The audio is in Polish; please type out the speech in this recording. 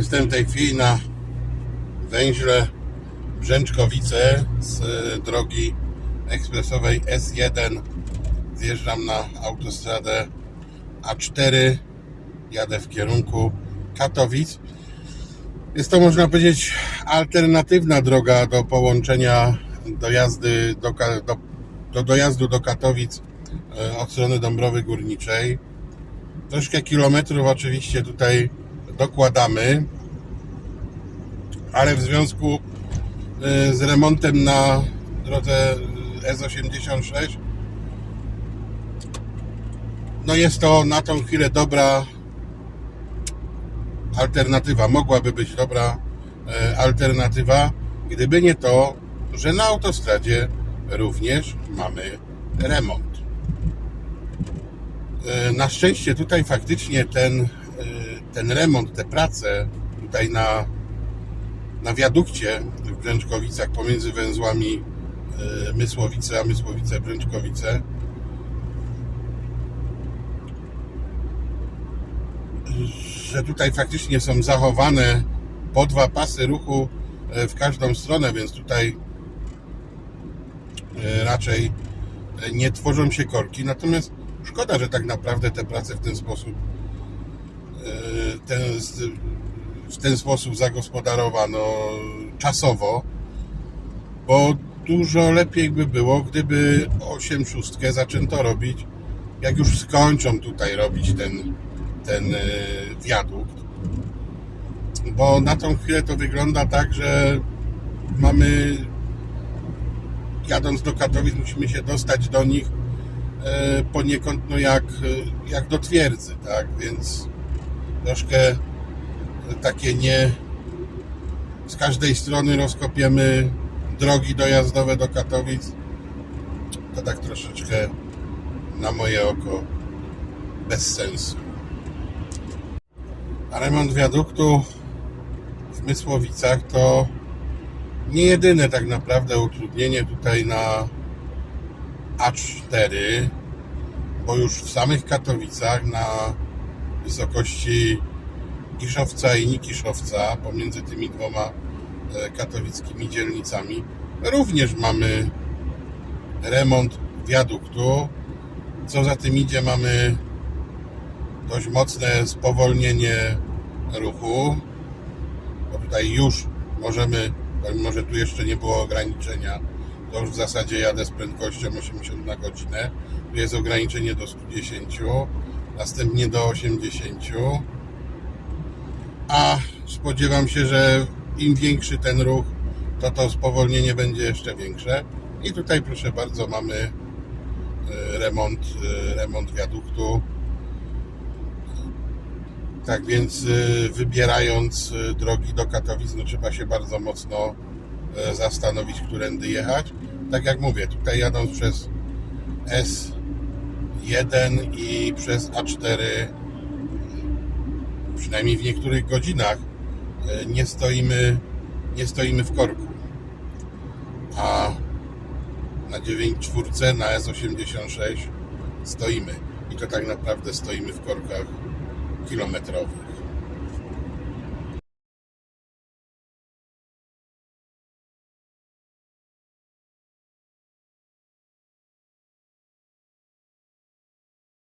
Jestem w tej chwili na węźle Brzęczkowice z e, drogi ekspresowej S1. Zjeżdżam na autostradę A4. Jadę w kierunku Katowic. Jest to, można powiedzieć, alternatywna droga do połączenia dojazdy do, do, do dojazdu do Katowic e, od strony Dąbrowy Górniczej. Troszkę kilometrów oczywiście tutaj dokładamy, ale w związku y, z remontem na drodze S86 no jest to na tą chwilę dobra alternatywa, mogłaby być dobra e, alternatywa, gdyby nie to, że na autostradzie również mamy remont. Na szczęście tutaj faktycznie ten, ten remont, te prace tutaj na, na wiadukcie w Brzęczkowicach pomiędzy węzłami e, Mysłowice a Mysłowice Brzęczkowice że tutaj faktycznie są zachowane po dwa pasy ruchu e, w każdą stronę, więc tutaj e, raczej nie tworzą się korki. Natomiast szkoda, że tak naprawdę te prace w ten sposób ten, w ten sposób zagospodarowano czasowo, bo dużo lepiej by było, gdyby 8 szóstkę zaczęto robić, jak już skończą tutaj robić ten, ten e, wiadukt. Bo na tą chwilę to wygląda tak, że mamy jadąc do Katowic musimy się dostać do nich e, poniekąd no jak, e, jak do twierdzy, tak? Więc troszkę takie nie z każdej strony rozkopiemy drogi dojazdowe do Katowic. To tak troszeczkę na moje oko bez sensu. A remont wiaduktu w Mysłowicach to nie jedyne tak naprawdę utrudnienie tutaj na A4, bo już w samych Katowicach na wysokości Kiszowca i Nikiszowca, pomiędzy tymi dwoma e, katowickimi dzielnicami, również mamy remont wiaduktu. Co za tym idzie, mamy dość mocne spowolnienie ruchu, bo tutaj już możemy, pomimo że tu jeszcze nie było ograniczenia, to już w zasadzie jadę z prędkością 80 na godzinę. Tu jest ograniczenie do 110, następnie do 80 a spodziewam się, że im większy ten ruch, to to spowolnienie będzie jeszcze większe. I tutaj proszę bardzo mamy e, remont, e, remont wiaduktu. Tak więc e, wybierając drogi do Katowic, no trzeba się bardzo mocno zastanowić, którędy jechać. Tak jak mówię, tutaj jadąc przez S1 i przez A4 przynajmniej w niektórych godzinach e, nie stoimy, nie stoimy w korku. A na 9.4 na S86 stoimy. I to tak naprawdę stoimy w korkach kilometrowych.